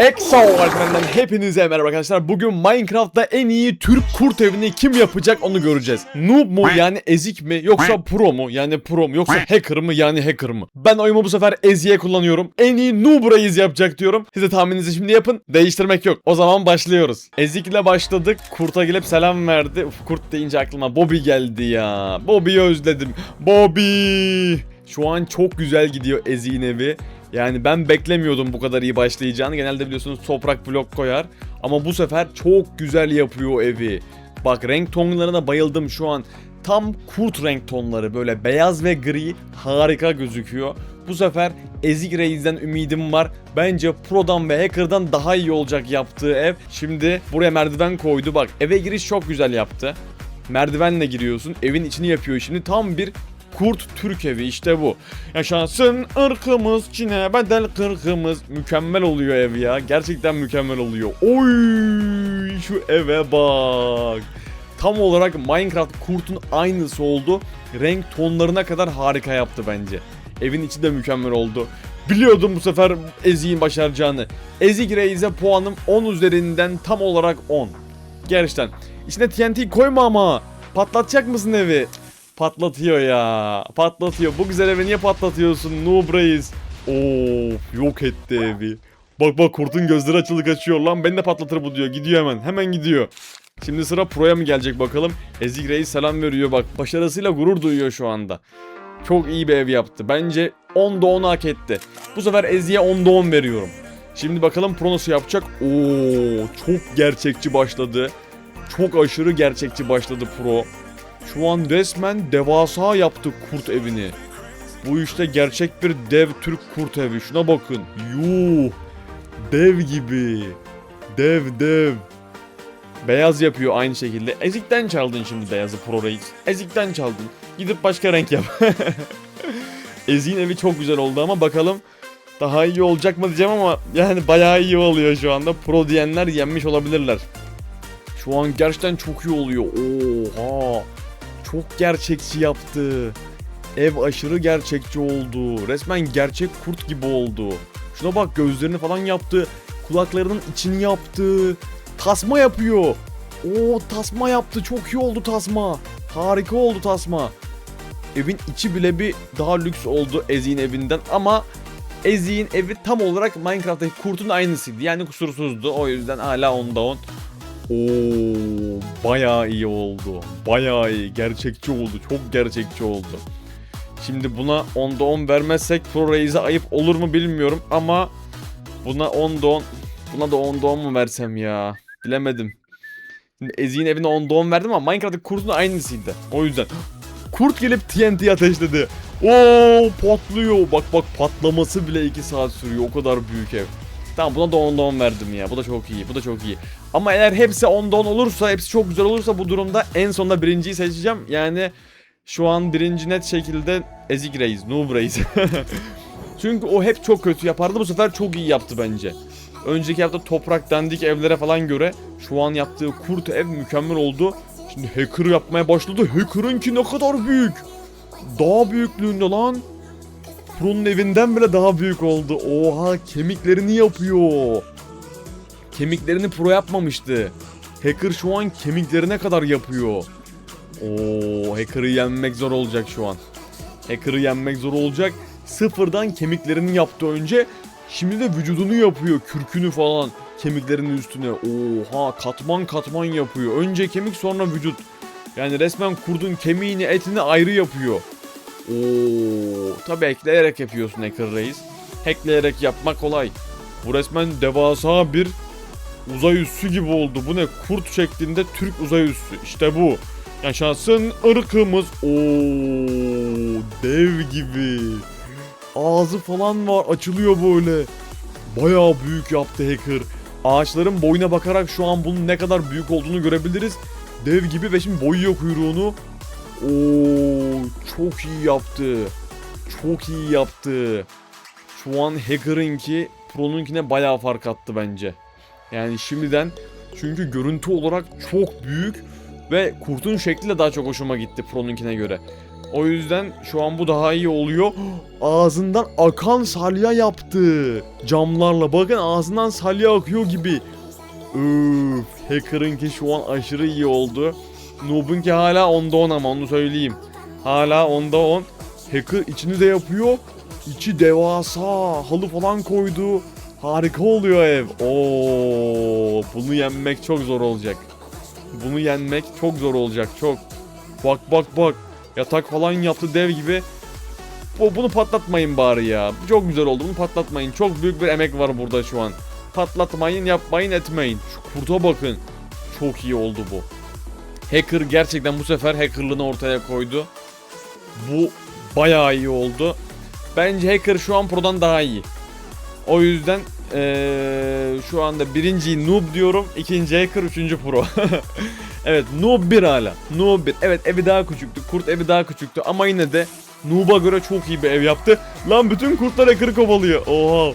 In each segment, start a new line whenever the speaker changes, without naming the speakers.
Exo Alperen'den hepinize merhaba arkadaşlar. Bugün Minecraft'ta en iyi Türk kurt evini kim yapacak onu göreceğiz. Noob mu yani ezik mi yoksa pro mu yani pro mu yoksa hacker mı yani hacker mı? Ben oyumu bu sefer eziye kullanıyorum. En iyi Noob Reis yapacak diyorum. Siz de tahmininizi şimdi yapın. Değiştirmek yok. O zaman başlıyoruz. Ezik ile başladık. Kurt'a gelip selam verdi. Uf, kurt deyince aklıma Bobby geldi ya. Bobby'yi özledim. Bobby! Şu an çok güzel gidiyor Ezik'in evi. Yani ben beklemiyordum bu kadar iyi başlayacağını. Genelde biliyorsunuz toprak blok koyar. Ama bu sefer çok güzel yapıyor evi. Bak renk tonlarına bayıldım şu an. Tam kurt renk tonları böyle beyaz ve gri harika gözüküyor. Bu sefer Ezik Reis'den ümidim var. Bence Pro'dan ve Hacker'dan daha iyi olacak yaptığı ev. Şimdi buraya merdiven koydu. Bak eve giriş çok güzel yaptı. Merdivenle giriyorsun. Evin içini yapıyor şimdi. Tam bir Kurt Türk evi işte bu. Yaşasın ırkımız Çin'e bedel kırkımız. Mükemmel oluyor ev ya. Gerçekten mükemmel oluyor. Oy şu eve bak. Tam olarak Minecraft kurtun aynısı oldu. Renk tonlarına kadar harika yaptı bence. Evin içi de mükemmel oldu. Biliyordum bu sefer Ezik'in başaracağını. Ezik Reis'e puanım 10 üzerinden tam olarak 10. Gerçekten. İçine TNT koyma ama. Patlatacak mısın evi? Patlatıyor ya. Patlatıyor. Bu güzel evi niye patlatıyorsun Noob Reis? Of yok etti evi. Bak bak kurtun gözleri açılı kaçıyor lan. Ben de patlatır bu diyor. Gidiyor hemen. Hemen gidiyor. Şimdi sıra Pro'ya mı gelecek bakalım. Ezik Reis selam veriyor bak. Başarısıyla gurur duyuyor şu anda. Çok iyi bir ev yaptı. Bence 10'da 10 hak etti. Bu sefer Ezik'e 10'da 10 veriyorum. Şimdi bakalım Pro nasıl yapacak. Oo çok gerçekçi başladı. Çok aşırı gerçekçi başladı Pro. Şu an resmen devasa yaptı kurt evini. Bu işte gerçek bir dev Türk kurt evi. Şuna bakın. Yuh. Dev gibi. Dev dev. Beyaz yapıyor aynı şekilde. Ezik'ten çaldın şimdi beyazı Pro Reis. Ezik'ten çaldın. Gidip başka renk yap. Ezik'in evi çok güzel oldu ama bakalım daha iyi olacak mı diyeceğim ama yani bayağı iyi oluyor şu anda. Pro diyenler yenmiş olabilirler. Şu an gerçekten çok iyi oluyor. Oha. Çok gerçekçi yaptı. Ev aşırı gerçekçi oldu. Resmen gerçek kurt gibi oldu. Şuna bak gözlerini falan yaptı. Kulaklarının içini yaptı. Tasma yapıyor. Oo tasma yaptı. Çok iyi oldu tasma. Harika oldu tasma. Evin içi bile bir daha lüks oldu Ezik'in evinden ama Ezik'in evi tam olarak Minecraft'taki kurtun aynısıydı. Yani kusursuzdu. O yüzden hala onda on. Oo, bayağı iyi oldu. Bayağı iyi. Gerçekçi oldu. Çok gerçekçi oldu. Şimdi buna 10'da 10 vermezsek Pro Reis'e ayıp olur mu bilmiyorum ama buna 10'da 10 buna da 10'da 10 mu versem ya? Bilemedim. Şimdi Ezik'in evine 10'da 10 verdim ama Minecraft'taki kurtun aynısıydı. O yüzden. Kurt gelip TNT ateşledi. Oo patlıyor. Bak bak patlaması bile 2 saat sürüyor. O kadar büyük ev. Tamam buna da 10'da 10 verdim ya. Bu da çok iyi. Bu da çok iyi. Ama eğer hepsi 10'da 10 olursa, hepsi çok güzel olursa bu durumda en sonunda birinciyi seçeceğim. Yani şu an birinci net şekilde Ezik Reis, Noob Reis. Çünkü o hep çok kötü yapardı. Bu sefer çok iyi yaptı bence. Önceki hafta toprak dandik evlere falan göre şu an yaptığı kurt ev mükemmel oldu. Şimdi hacker yapmaya başladı. Hacker'ınki ne kadar büyük. Daha büyüklüğünde lan. Pro'nun evinden bile daha büyük oldu. Oha kemiklerini yapıyor. Kemiklerini Pro yapmamıştı. Hacker şu an kemiklerine kadar yapıyor. Oo, Hacker'ı yenmek zor olacak şu an. Hacker'ı yenmek zor olacak. Sıfırdan kemiklerini yaptı önce. Şimdi de vücudunu yapıyor. Kürkünü falan. Kemiklerinin üstüne. Oha katman katman yapıyor. Önce kemik sonra vücut. Yani resmen kurdun kemiğini etini ayrı yapıyor. Oo, tabi ekleyerek yapıyorsun Hacker Reis. Hackleyerek yapmak kolay. Bu resmen devasa bir uzay üssü gibi oldu. Bu ne? Kurt şeklinde Türk uzay üssü. İşte bu. Yaşasın ırkımız. Oo, dev gibi. Ağzı falan var. Açılıyor böyle. Bayağı büyük yaptı hacker. Ağaçların boyuna bakarak şu an bunun ne kadar büyük olduğunu görebiliriz. Dev gibi ve şimdi boyuyor kuyruğunu. Oo, çok iyi yaptı. Çok iyi yaptı. Şu an Hacker'ınki Pro'nunkine bayağı fark attı bence. Yani şimdiden çünkü görüntü olarak çok büyük ve kurtun şekli de daha çok hoşuma gitti Pro'nunkine göre. O yüzden şu an bu daha iyi oluyor. Ağzından akan salya yaptı. Camlarla bakın ağzından salya akıyor gibi. Öf, Hacker'ınki şu an aşırı iyi oldu. Noob'unki hala 10'da 10 ama onu söyleyeyim. Hala 10'da 10. Hacker içini de yapıyor. İçi devasa. Halı falan koydu. Harika oluyor ev. Oo, bunu yenmek çok zor olacak. Bunu yenmek çok zor olacak. Çok. Bak bak bak. Yatak falan yaptı dev gibi. Bu, bunu patlatmayın bari ya. Çok güzel oldu. Bunu patlatmayın. Çok büyük bir emek var burada şu an. Patlatmayın, yapmayın, etmeyin. Şu kurta bakın. Çok iyi oldu bu. Hacker gerçekten bu sefer hackerlığını ortaya koydu. Bu bayağı iyi oldu. Bence Hacker şu an Pro'dan daha iyi. O yüzden eee, şu anda birinciyi Noob diyorum. ikinci Hacker, üçüncü Pro. evet Noob 1 hala. Noob 1. Evet evi daha küçüktü. Kurt evi daha küçüktü. Ama yine de Noob'a göre çok iyi bir ev yaptı. Lan bütün kurtlar Hacker'ı kovalıyor. Oha.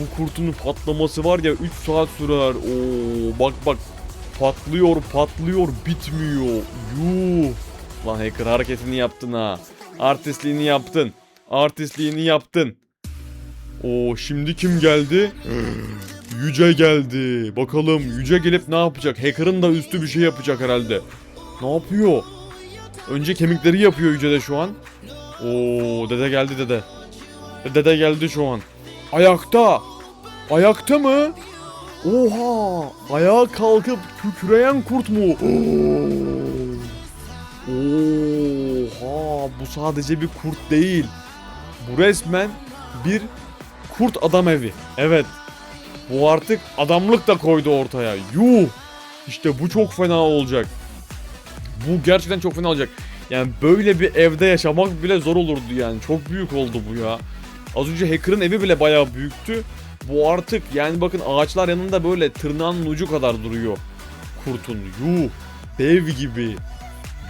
Bu kurtun patlaması var ya 3 saat sürer. Oo bak bak. Patlıyor patlıyor bitmiyor. Yuh. Lan hacker hareketini yaptın ha. Artistliğini yaptın. Artistliğini yaptın. Oo şimdi kim geldi? Yüce geldi. Bakalım Yüce gelip ne yapacak? Hacker'ın da üstü bir şey yapacak herhalde. Ne yapıyor? Önce kemikleri yapıyor Yüce de şu an. Oo dede geldi dede. Dede geldi şu an. Ayakta. Ayakta mı? Oha! Ayağa kalkıp kükreyen kurt mu? Oha! Bu sadece bir kurt değil. Bu resmen bir kurt adam evi. Evet. Bu artık adamlık da koydu ortaya. Yuh! İşte bu çok fena olacak. Bu gerçekten çok fena olacak. Yani böyle bir evde yaşamak bile zor olurdu yani. Çok büyük oldu bu ya. Az önce Hacker'ın evi bile bayağı büyüktü. Bu artık yani bakın ağaçlar yanında böyle tırnağın ucu kadar duruyor. Kurtun yuh dev gibi.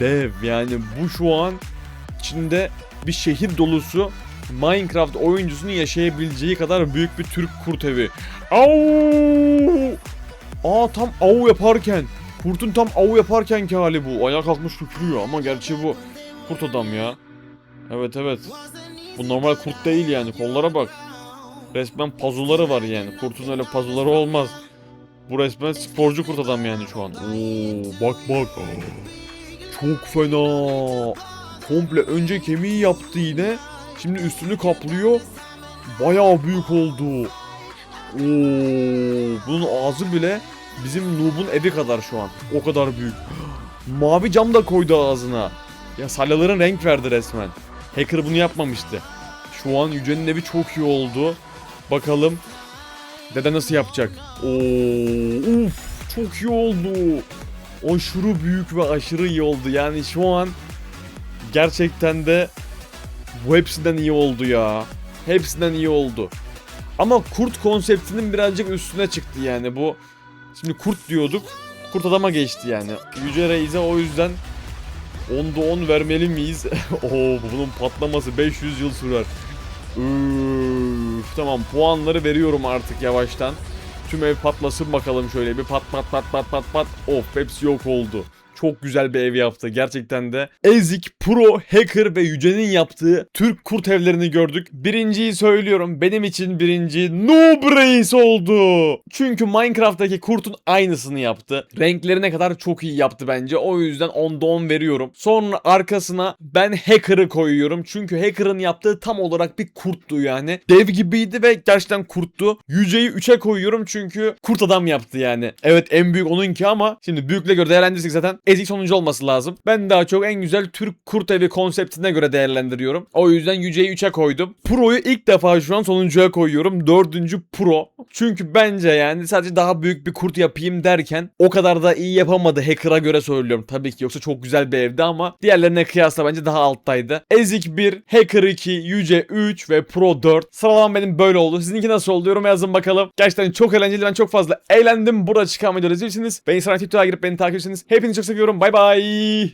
Dev yani bu şu an içinde bir şehir dolusu Minecraft oyuncusunun yaşayabileceği kadar büyük bir Türk kurt evi. Au! Aa tam av yaparken Kurtun tam av yaparken ki hali bu. Ayağa kalkmış kükrüyor ama gerçi bu kurt adam ya. Evet evet. Bu normal kurt değil yani. Kollara bak. Resmen pazuları var yani. Kurtun öyle pazuları olmaz. Bu resmen sporcu kurt adam yani şu an. Oo bak bak. Çok fena. Komple önce kemiği yaptı yine. Şimdi üstünü kaplıyor. Bayağı büyük oldu. Oo, bunun ağzı bile bizim Noob'un evi kadar şu an. O kadar büyük. Mavi cam da koydu ağzına. Ya salyaların renk verdi resmen. Hacker bunu yapmamıştı. Şu an Yüce'nin evi çok iyi oldu. Bakalım dede nasıl yapacak? Oo, uf, çok iyi oldu. Aşırı büyük ve aşırı iyi oldu. Yani şu an gerçekten de bu hepsinden iyi oldu ya. Hepsinden iyi oldu. Ama kurt konseptinin birazcık üstüne çıktı yani bu. Şimdi kurt diyorduk. Kurt adama geçti yani. Yüce Reis'e o yüzden 10'da 10 vermeli miyiz? Oo bunun patlaması 500 yıl sürer. Üf, tamam puanları veriyorum artık yavaştan. Tüm ev patlasın bakalım şöyle bir pat pat pat pat pat pat. Of hepsi yok oldu. Çok güzel bir ev yaptı gerçekten de. Ezik, Pro, Hacker ve Yüce'nin yaptığı Türk kurt evlerini gördük. Birinciyi söylüyorum benim için birinci Noob Reis oldu. Çünkü Minecraft'taki kurtun aynısını yaptı. Renklerine kadar çok iyi yaptı bence. O yüzden 10'da 10 veriyorum. Sonra arkasına ben Hacker'ı koyuyorum. Çünkü Hacker'ın yaptığı tam olarak bir kurttu yani. Dev gibiydi ve gerçekten kurttu. Yüce'yi 3'e koyuyorum çünkü kurt adam yaptı yani. Evet en büyük onunki ama şimdi büyükle göre değerlendirirsek zaten ezik sonuncu olması lazım. Ben daha çok en güzel Türk kurt evi konseptine göre değerlendiriyorum. O yüzden Yüce'yi 3'e koydum. Pro'yu ilk defa şu an sonuncuya koyuyorum. Dördüncü Pro. Çünkü bence yani sadece daha büyük bir kurt yapayım derken o kadar da iyi yapamadı Hacker'a göre söylüyorum. Tabii ki yoksa çok güzel bir evdi ama diğerlerine kıyasla bence daha alttaydı. Ezik 1, Hacker 2, Yüce 3 ve Pro 4. Sıralamam benim böyle oldu. Sizinki nasıl oldu? Yoruma yazın bakalım. Gerçekten çok eğlenceli. Ben çok fazla eğlendim. Burada çıkan videoları izleyeceksiniz. Ve Instagram Twitter'a girip beni takip edersiniz. Hepinizi çok seviyorum. Bay bay.